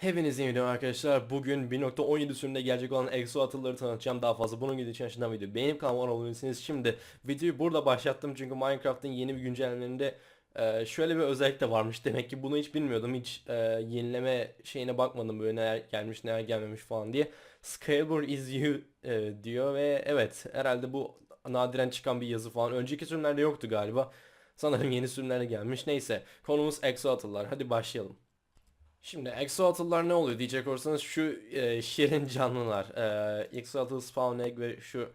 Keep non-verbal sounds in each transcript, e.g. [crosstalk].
Hepinize iyi arkadaşlar. Bugün 1.17 sürümünde gelecek olan EXO atılları tanıtacağım. Daha fazla bunun gibi için aşağıdan video. Benim kanalıma abone olabilirsiniz. Şimdi videoyu burada başlattım çünkü Minecraft'ın yeni bir güncellemelerinde e, şöyle bir özellik de varmış. Demek ki bunu hiç bilmiyordum. Hiç e, yenileme şeyine bakmadım böyle neler gelmiş neler gelmemiş falan diye. Scalable is you e, diyor ve evet herhalde bu nadiren çıkan bir yazı falan. Önceki sürümlerde yoktu galiba. Sanırım yeni sürümlerde gelmiş. Neyse konumuz EXO atıllar. Hadi başlayalım. Şimdi exoatıllar ne oluyor diyecek olursanız şu e, şirin canlılar. E, exoatıl spawn egg ve şu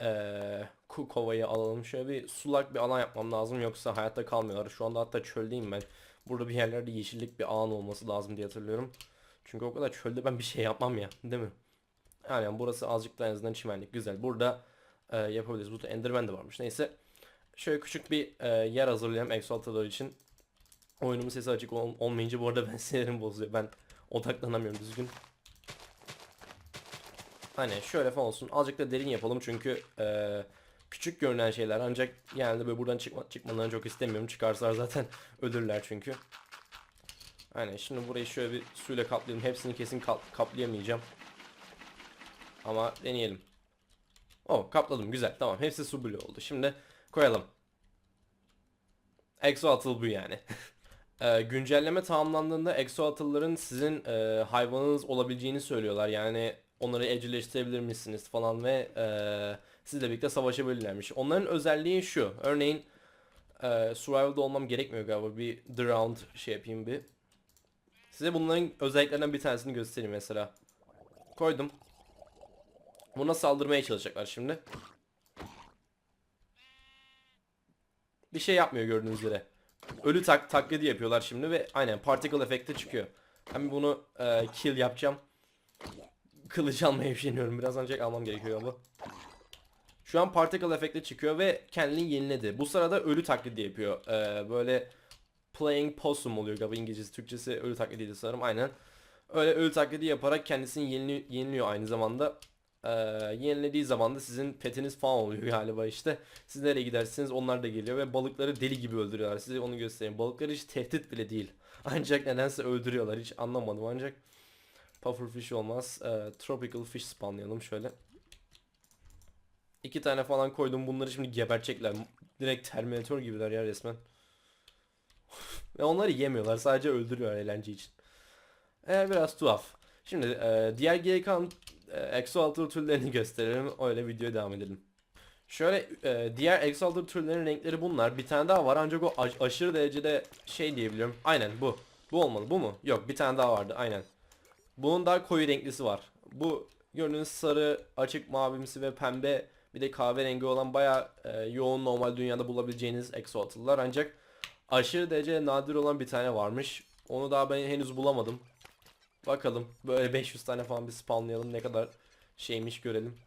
e, ku kovayı alalım. Şöyle bir sulak bir alan yapmam lazım yoksa hayatta kalmıyorlar. Şu anda hatta çöldeyim ben. Burada bir yerlerde yeşillik bir alan olması lazım diye hatırlıyorum. Çünkü o kadar çölde ben bir şey yapmam ya değil mi? Yani burası azıcık da en azından çimenlik güzel. Burada e, yapabiliriz. Burada enderman de varmış. Neyse. Şöyle küçük bir e, yer hazırlayalım exoatıllar için. Oyunumun sesi açık ol- olmayınca bu arada [laughs] ben sinirim bozuyor. Ben odaklanamıyorum düzgün. Hani şöyle falan olsun. Azıcık da derin yapalım çünkü eee, küçük görünen şeyler ancak genelde böyle buradan çıkma, çıkmalarını çok istemiyorum. Çıkarsalar zaten [laughs] ölürler çünkü. Hani şimdi burayı şöyle bir suyla kaplayalım. Hepsini kesin kap- kaplayamayacağım. Ama deneyelim. Oh kapladım güzel tamam. Hepsi su bloğu oldu. Şimdi koyalım. Exo atıl bu yani. [laughs] Ee, güncelleme tamamlandığında exoatılların sizin e, hayvanınız olabileceğini söylüyorlar. Yani onları evcilleştirebilir misiniz falan ve e, sizle birlikte savaşabilirlermiş. Onların özelliği şu. Örneğin e, survival'da olmam gerekmiyor galiba. Bir the round şey yapayım bir. Size bunların özelliklerinden bir tanesini göstereyim mesela. Koydum. Buna saldırmaya çalışacaklar şimdi. Bir şey yapmıyor gördüğünüz üzere. Ölü tak taklidi yapıyorlar şimdi ve aynen particle efekti çıkıyor. Ben bunu e, kill yapacağım. Kılıç almaya üşeniyorum. Biraz ancak almam gerekiyor ama. Şu an particle efekti çıkıyor ve kendini yeniledi. Bu sırada ölü taklidi yapıyor. E, böyle playing possum oluyor galiba İngilizcesi. Türkçesi ölü taklidiydi sanırım aynen. Öyle ölü taklidi yaparak kendisini yenili- yeniliyor aynı zamanda. E, yenilediği zaman da sizin petiniz falan oluyor galiba işte. Siz nereye gidersiniz onlar da geliyor ve balıkları deli gibi öldürüyorlar. Size onu göstereyim. Balıkları hiç tehdit bile değil. [laughs] Ancak nedense öldürüyorlar. Hiç anlamadım ancak. Pufferfish olmaz. Ee, tropical fish spawnlayalım şöyle. İki tane falan koydum. Bunları şimdi gebertecekler. Direkt Terminator gibiler ya resmen. [laughs] ve onları yemiyorlar. Sadece öldürüyor eğlence için. Ee, biraz tuhaf. Şimdi e, diğer geri kalan e, exoaltı türlerini [laughs] gösterelim. Öyle videoya devam edelim. Şöyle e, diğer Exalted türlerinin renkleri bunlar. Bir tane daha var ancak o aş- aşırı derecede şey diyebiliyorum. Aynen bu. Bu olmalı. Bu mu? Yok bir tane daha vardı. Aynen. Bunun daha koyu renklisi var. Bu gördüğünüz sarı, açık mavimsi ve pembe bir de kahverengi olan baya yoğun normal dünyada bulabileceğiniz Exalted'lar ancak aşırı derece nadir olan bir tane varmış. Onu daha ben henüz bulamadım. Bakalım böyle 500 tane falan bir spawnlayalım ne kadar şeymiş görelim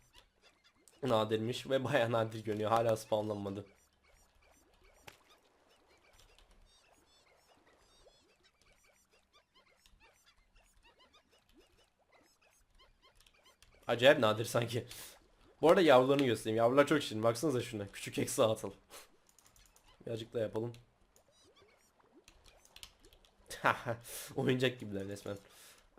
nadirmiş ve [laughs] bayağı nadir görünüyor. Hala spawnlanmadı. Acayip nadir sanki. Bu arada yavrularını göstereyim. Yavrular çok şirin. Baksanıza şuna. Küçük eksi atıl. [laughs] Birazcık da yapalım. [laughs] Oyuncak gibiler resmen.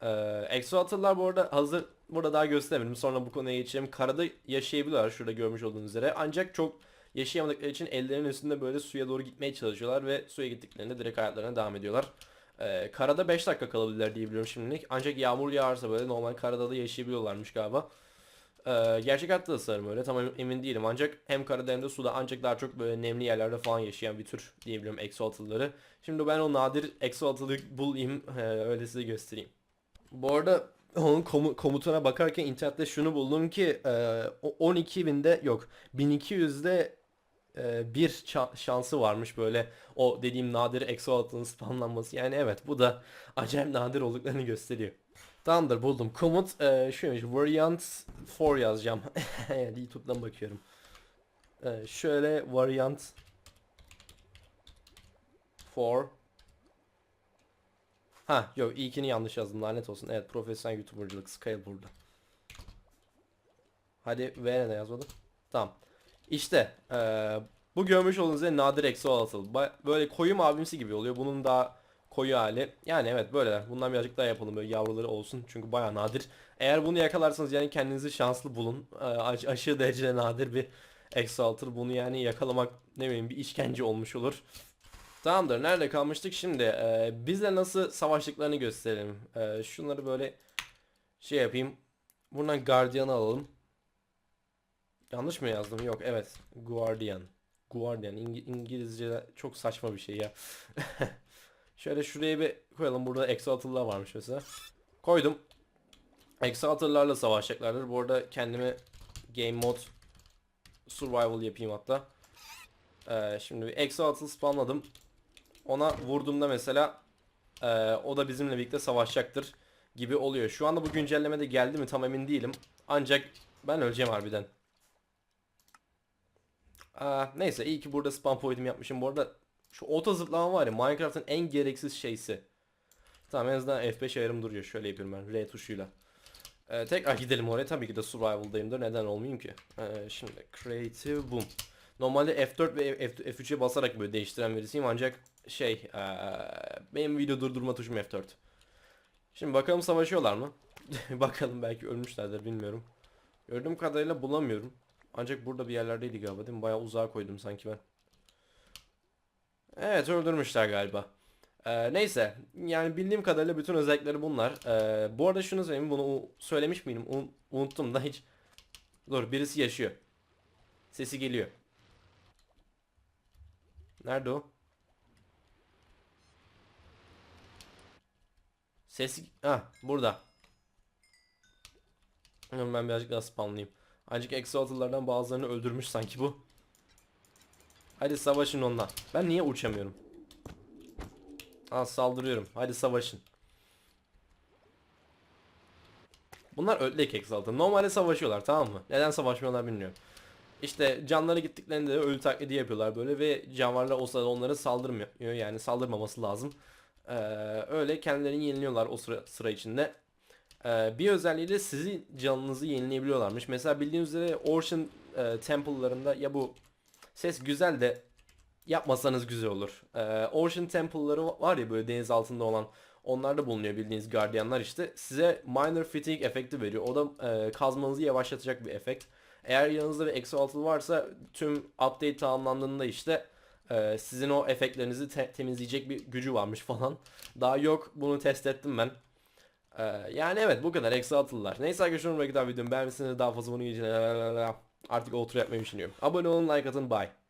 Ee, Exoatıllar bu arada hazır burada daha gösteremedim. Sonra bu konuya geçelim. Karada yaşayabiliyorlar şurada görmüş olduğunuz üzere. Ancak çok yaşayamadıkları için ellerinin üstünde böyle suya doğru gitmeye çalışıyorlar ve suya gittiklerinde direkt hayatlarına devam ediyorlar. Ee, karada 5 dakika kalabilirler diye biliyorum şimdilik. Ancak yağmur yağarsa böyle normal karada da yaşayabiliyorlarmış galiba. Ee, gerçek hayatta da sanırım öyle tam emin değilim ancak hem karada hem de suda ancak daha çok böyle nemli yerlerde falan yaşayan bir tür diyebilirim exoatılları. Şimdi ben o nadir exoatılı bulayım ee, öyle size göstereyim. Bu arada onun komu- komutuna bakarken internette şunu buldum ki e, o 12 binde yok 1200'de e, bir ça- şansı varmış böyle o dediğim nadir exoatının spamlanması. Yani evet bu da acayip nadir olduklarını gösteriyor. Tamamdır buldum. Komut e, şuymuş variant 4 yazacağım. [laughs] YouTube'dan bakıyorum. E, şöyle variant 4 Ha yok ilkini yanlış yazdım lanet olsun. Evet profesyonel youtubercılık scale burada. Hadi V ne yazmadım? Tamam. İşte eee, bu görmüş olduğunuz üzere nadir exoatıl. Ba- Böyle koyu mavimsi gibi oluyor. Bunun daha koyu hali. Yani evet böyleler. Bundan birazcık daha yapalım böyle yavruları olsun. Çünkü baya nadir. Eğer bunu yakalarsanız yani kendinizi şanslı bulun. Ee, aş- aşırı derecede nadir bir Exalter. Bunu yani yakalamak ne bileyim bir işkence olmuş olur. Tamamdır. Nerede kalmıştık? Şimdi e, bizle nasıl savaştıklarını gösterelim. E, şunları böyle şey yapayım. Buradan Guardian'ı alalım. Yanlış mı yazdım? Yok evet. Guardian. Guardian. İngi- İngilizce çok saçma bir şey ya. [laughs] Şöyle şuraya bir koyalım. Burada Exalter'lar varmış mesela. Koydum. Exalter'larla savaşacaklardır. Bu arada kendime Game Mode Survival yapayım hatta. Ee, şimdi bir Exalter spamladım. Ona vurduğumda mesela ee, o da bizimle birlikte savaşacaktır gibi oluyor. Şu anda bu güncellemede geldi mi tam emin değilim. Ancak ben öleceğim harbiden. Aa, neyse iyi ki burada spam point'imi yapmışım. Bu arada şu oto zıplama var ya Minecraft'ın en gereksiz şeysi. Tamam en azından F5 ayarım duruyor. Şöyle yapıyorum ben R tuşuyla. Ee, tekrar gidelim oraya. Tabii ki de survival'dayımdır. Neden olmayayım ki? Ee, şimdi creative boom. Normalde F4 ve F- F3'e basarak böyle değiştiren birisiyim ancak şey ee, benim video durdurma tuşum F4. Şimdi bakalım savaşıyorlar mı? [laughs] bakalım belki ölmüşlerdir bilmiyorum. Gördüğüm kadarıyla bulamıyorum. Ancak burada bir yerlerdeydi galiba değil mi? Bayağı uzağa koydum sanki ben. Evet öldürmüşler galiba. Ee, neyse yani bildiğim kadarıyla bütün özellikleri bunlar. Ee, bu arada şunu söyleyeyim bunu söylemiş miydim? Un- unuttum da hiç. Dur birisi yaşıyor. Sesi geliyor. Nerede o? Sesi... Ha burada. Ben birazcık daha spamlayayım. Ancak Exalted'lardan bazılarını öldürmüş sanki bu. Hadi savaşın onunla. Ben niye uçamıyorum? Ha saldırıyorum. Hadi savaşın. Bunlar ödlek Exalted. Normalde savaşıyorlar tamam mı? Neden savaşmıyorlar bilmiyorum. İşte canları gittiklerinde öldü taklidi yapıyorlar böyle ve canavarlar o sırada onlara saldırmıyor. Yani saldırmaması lazım. Ee, öyle kendilerini yeniliyorlar o sıra, sıra içinde. Ee, bir özelliği de sizin canınızı yenileyebiliyorlarmış. Mesela bildiğiniz üzere Ocean e, Temple'larında ya bu ses güzel de yapmasanız güzel olur. Ee, Ocean Temple'ları var ya böyle deniz altında olan onlarda bulunuyor bildiğiniz gardiyanlar işte. Size minor fatigue efekti veriyor. O da e, kazmanızı yavaşlatacak bir efekt. Eğer yanınızda bir Exalted varsa tüm update tamamlandığında işte e, sizin o efektlerinizi te- temizleyecek bir gücü varmış falan. Daha yok bunu test ettim ben. Ee, yani evet bu kadar Exalted'lar. Neyse arkadaşlar umarım videomu beğenmişsiniz. Daha fazla bunu için artık outro yapmayı düşünüyorum. Abone olun like atın bye.